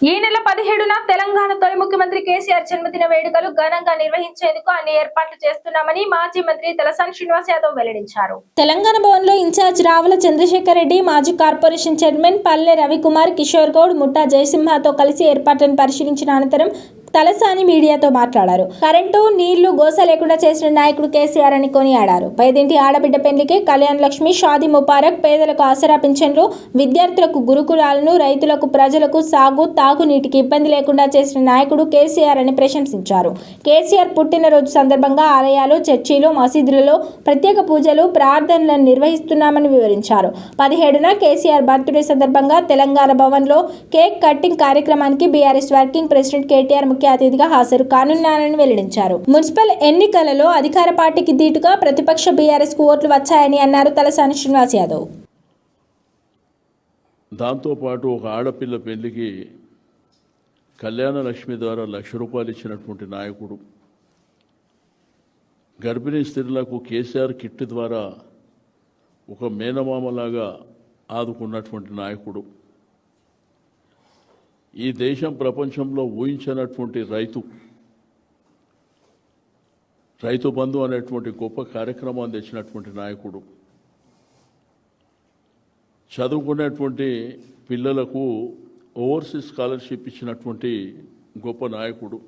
ఈ నెల పదిహేడున తెలంగాణ తొలి ముఖ్యమంత్రి కేసీఆర్ జన్మదిన వేడుకలు ఘనంగా నిర్వహించేందుకు అన్ని ఏర్పాట్లు చేస్తున్నామని మాజీ మంత్రి తలసాని శ్రీనివాస్ యాదవ్ వెల్లడించారు. తెలంగాణ భవన్లో ఇన్ఛార్జ్ రావుల చంద్రశేఖర్ రెడ్డి మాజీ కార్పొరేషన్ చైర్మన్ పల్లె రవికుమార్ కిషోర్ గౌడ్ ముట్టా జయసింహతో కలిసి ఏర్పాట్లను పరిశీలించిన అనంతరం తలసాని మీడియాతో మాట్లాడారు. కరెంటు నీళ్ళు గోస లేకుండా చేసిన నాయకుడు కేసీఆర్ అని కొనియాడారు. పేదింటి ఆడబిడ్డ పెళ్ళికి కళ్యాణ్ లక్ష్మి షాది ముబారక్ పేదలకు ఆసరా పింఛన్లు విద్యార్థులకు గురుకులాలను రైతులకు ప్రజలకు సాగు తాగునీటికి ఇబ్బంది లేకుండా చేసిన నాయకుడు కేసీఆర్ అని ప్రశంసించారు. కేసీఆర్ పుట్టినరోజు సందర్భంగా ఆలయాలు చర్చిలు మసీదులలో ప్రత్యేక పూజలు ప్రార్థనలను నిర్వహిస్తున్నామని వివరించారు. పదిహేడున కేసీఆర్ బర్త్డే సందర్భంగా తెలంగాణ భవన్లో కేక్ కట్టింగ్ కార్యక్రమానికి బీఆర్ఎస్ వర్కింగ్ ప్రెసిడెంట్ కేటీఆర్ ముఖ్య అతిథిగా హాజరు కానున్నారని వెల్లడించారు. మున్సిపల్ ఎన్నికలలో అధికార పార్టీకి దీటుగా ప్రతిపక్ష బీఆర్ఎస్కు ఓట్లు వచ్చాయని అన్నారు తలసాని శ్రీనివాస్ యాదవ్. దాంతోపాటు ఒక ఆడపిల్ల పెళ్ళికి కళ్యాణ లక్ష్మి ద్వారా లక్ష రూపాయలు ఇచ్చినటువంటి నాయకుడు. గర్భిణీ స్త్రీలకు కేసీఆర్ కిట్ ద్వారా ఒక మేనమామలాగా ఆదుకున్నటువంటి నాయకుడు. ఈ దేశం ప్రపంచంలో ఊహించినటువంటి రైతు రైతు బంధు అనేటువంటి గొప్ప కార్యక్రమాన్ని తెచ్చినటువంటి నాయకుడు. చదువుకునేటువంటి పిల్లలకు ఓవర్సీస్ స్కాలర్షిప్ ఇచ్చినటువంటి గొప్ప నాయకుడు.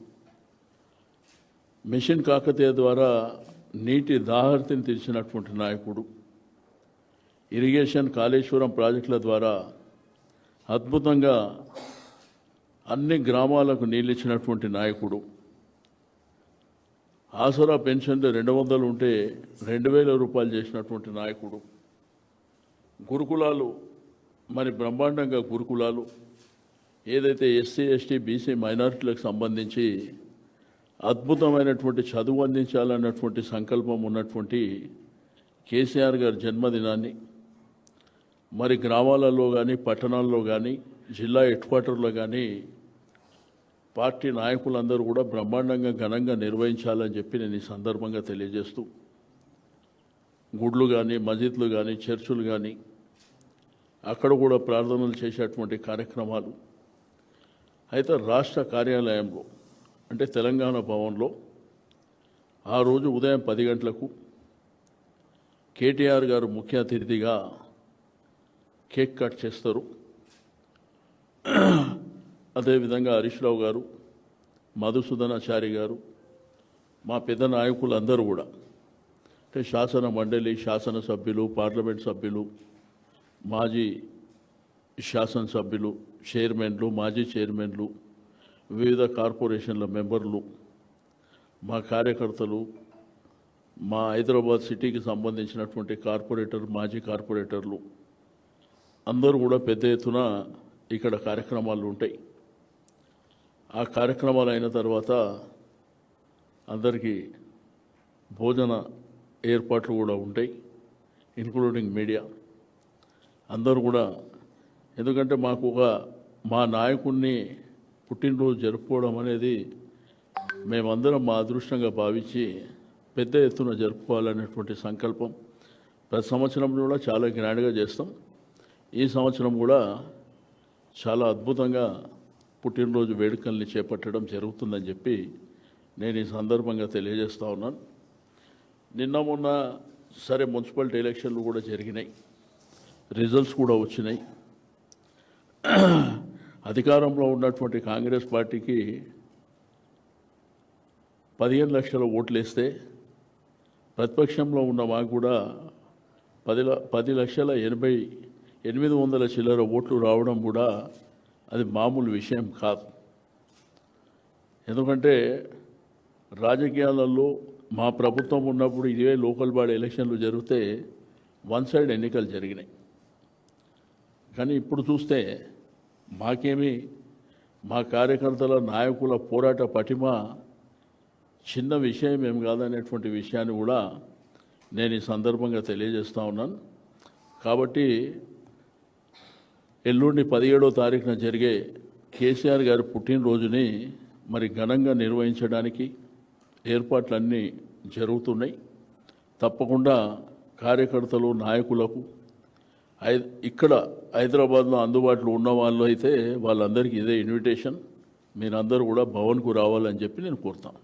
మిషన్ కాకతీయ ద్వారా నీటి దాహర్తిని తెచ్చినటువంటి నాయకుడు. ఇరిగేషన్ కాళేశ్వరం ప్రాజెక్టుల ద్వారా అద్భుతంగా అన్ని గ్రామాలకు నీళ్ళిచ్చినటువంటి నాయకుడు. ఆసరా పెన్షన్లు రెండు వందలు ఉంటే రెండు వేల రూపాయలు చేసినటువంటి నాయకుడు. గురుకులాలు మరి బ్రహ్మాండంగా గురుకులాలు ఏదైతే ఎస్సీ ఎస్టీ బీసీ మైనారిటీలకు సంబంధించి అద్భుతమైనటువంటి చదువు అందించాలన్నటువంటి సంకల్పం ఉన్నటువంటి కేసీఆర్ గారి జన్మదినాన్ని మరి గ్రామాలలో కానీ పట్టణాల్లో కానీ జిల్లా హెడ్ క్వార్టర్లో కానీ పార్టీ నాయకులందరూ కూడా బ్రహ్మాండంగా ఘనంగా నిర్వహించాలని చెప్పి నేను ఈ సందర్భంగా తెలియజేస్తూ గుడ్లు కానీ మసీద్లు కానీ చర్చులు కానీ అక్కడ కూడా ప్రార్థనలు చేసేటువంటి కార్యక్రమాలు. అయితే రాష్ట్ర కార్యాలయంలో అంటే తెలంగాణ భవన్లో ఆ రోజు ఉదయం పది గంటలకు కేటీఆర్ గారు ముఖ్య అతిథిగా కేక్ కట్ చేస్తారు. అదేవిధంగా హరీష్ రావు గారు మధుసూదనాచారి గారు మా పెద్ద నాయకులు అందరూ కూడా అంటే శాసన మండలి శాసనసభ్యులు పార్లమెంట్ సభ్యులు మాజీ శాసనసభ్యులు చైర్మన్లు మాజీ చైర్మన్లు వివిధ కార్పొరేషన్ల మెంబర్లు మా కార్యకర్తలు మా హైదరాబాద్ సిటీకి సంబంధించినటువంటి కార్పొరేటర్ మాజీ కార్పొరేటర్లు అందరూ కూడా పెద్ద ఎత్తున ఇక్కడ కార్యక్రమాలు ఉంటాయి. ఆ కార్యక్రమాలు అయిన తర్వాత అందరికీ భోజన ఏర్పాట్లు కూడా ఉంటాయి ఇంక్లూడింగ్ మీడియా అందరూ కూడా ఎందుకంటే మాకు ఒక మా నాయకుడిని పుట్టినరోజు జరుపుకోవడం అనేది మేమందరం మా అదృష్టంగా భావించి పెద్ద ఎత్తున జరుపుకోవాలనేటువంటి సంకల్పం ప్రతి సంవత్సరం కూడా చాలా గ్రాండ్గా చేస్తాం. ఈ సంవత్సరం కూడా చాలా అద్భుతంగా పుట్టినరోజు వేడుకల్ని చేపట్టడం జరుగుతుందని చెప్పి నేను ఈ సందర్భంగా తెలియజేస్తూ ఉన్నాను. నిన్న మొన్న సరే మున్సిపాలిటీ ఎలక్షన్లు కూడా జరిగినాయి. రిజల్ట్స్ కూడా వచ్చినాయి. అధికారంలో ఉన్నటువంటి కాంగ్రెస్ పార్టీకి పదిహేను లక్షల ఓట్లు వేస్తే ప్రతిపక్షంలో ఉన్న మాకు కూడా పది పది లక్షల ఎనభై ఎనిమిది వందల చిల్లర ఓట్లు రావడం కూడా అది మామూలు విషయం కాదు. ఎందుకంటే రాజకీయాలలో మా ప్రభుత్వం ఉన్నప్పుడు ఇదే లోకల్ బాడీ ఎలక్షన్లు జరిగితే వన్ సైడ్ ఎన్నికలు జరిగినాయి. కానీ ఇప్పుడు చూస్తే మాకేమి మా కార్యకర్తల నాయకుల పోరాట పటిమ చిన్న విషయం ఏం కాదనేటువంటి విషయాన్ని కూడా నేను ఈ సందర్భంగా తెలియజేస్తూ ఉన్నాను. కాబట్టి ఎల్లుండి పదిహేడో తారీఖున జరిగే కేసీఆర్ గారి పుట్టినరోజుని మరి ఘనంగా నిర్వహించడానికి ఏర్పాట్లన్నీ జరుగుతున్నాయి. తప్పకుండా కార్యకర్తలు నాయకులకు హై ఇక్కడ హైదరాబాద్లో అందుబాటులో ఉన్న వాళ్ళు అయితే వాళ్ళందరికీ ఇదే ఇన్విటేషన్. మీరందరూ కూడా భవన్కు రావాలని చెప్పి నేను కోరుతాను